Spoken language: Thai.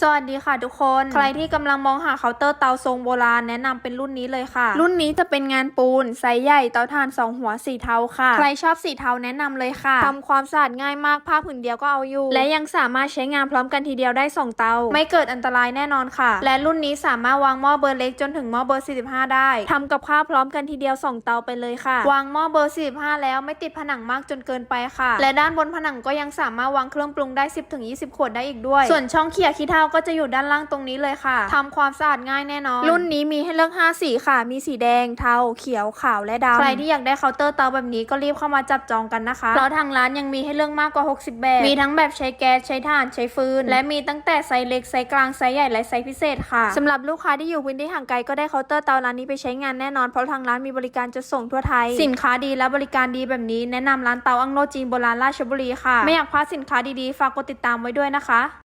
สวัสดีค่ะทุกคน ใครที่กำลังมองหาเคาน์เตอร์เตาทรงโบราณแนะนำเป็นรุ่นนี้เลยค่ะ รุ่นนี้จะเป็นงานปูนไซส์ใหญ่เตาถ่านสองหัวสีเทาค่ะ ใครชอบสีเทาแนะนำเลยค่ะทำความสะอาดง่ายมากผ้าผืนเดียวก็เอาอยู่ และยังสามารถใช้งานพร้อมกันทีเดียวได้สองเตา ไม่เกิดอันตรายแน่นอนค่ะ และรุ่นนี้สามารถวางหม้อเบอร์เล็กจนถึงหม้อเบอร์45 ได้ทำกับข้าวพร้อมกันทีเดียวสองเตาไปเลยค่ะ วางหม้อเบอร์45แล้วไม่ติดผนังมากจนเกินไปค่ะ และด้านบนผนังก็ยังสามารถวางเครื่องปรุงได้ 10-20 ขวดได้อีกด้วย ส่วนช่องเขี่ยขี้เถ้าก็จะอยู่ด้านล่างตรงนี้เลยค่ะทำความสะอาดง่ายแน่นอน รุ่นนี้มีให้เลือก5สีค่ะ มีสีแดง เทา เขียว ขาว และดำ ใครที่อยากได้เคาน์เตอร์เตาแบบนี้ก็รีบเข้ามาจับจองกันนะคะ เพราะทางร้านยังมีให้เลือกมากกว่า 60 แบบ มีทั้งแบบใช้แก๊ส ใช้ถ่าน ใช้ฟืน และมีตั้งแต่ไซส์เล็ก ไซส์กลาง ไซส์ใหญ่ และไซส์พิเศษค่ะสำหรับลูกค้าที่อยู่พื้นที่ห่างไกลก็ได้เคาน์เตอร์เตาร้านนี้ไปใช้งานแน่นอน เพราะทางร้านมีบริการจะส่งทั่วไทย สินค้าดีและบริการดีแบบนี้แนะนำร้านเตาอังโลจีนโบราณราชบุรีค่ะ ไม่อยากพลาดสินค้าดีๆ ฝากกดติดตามไว้ด้วยนะคะ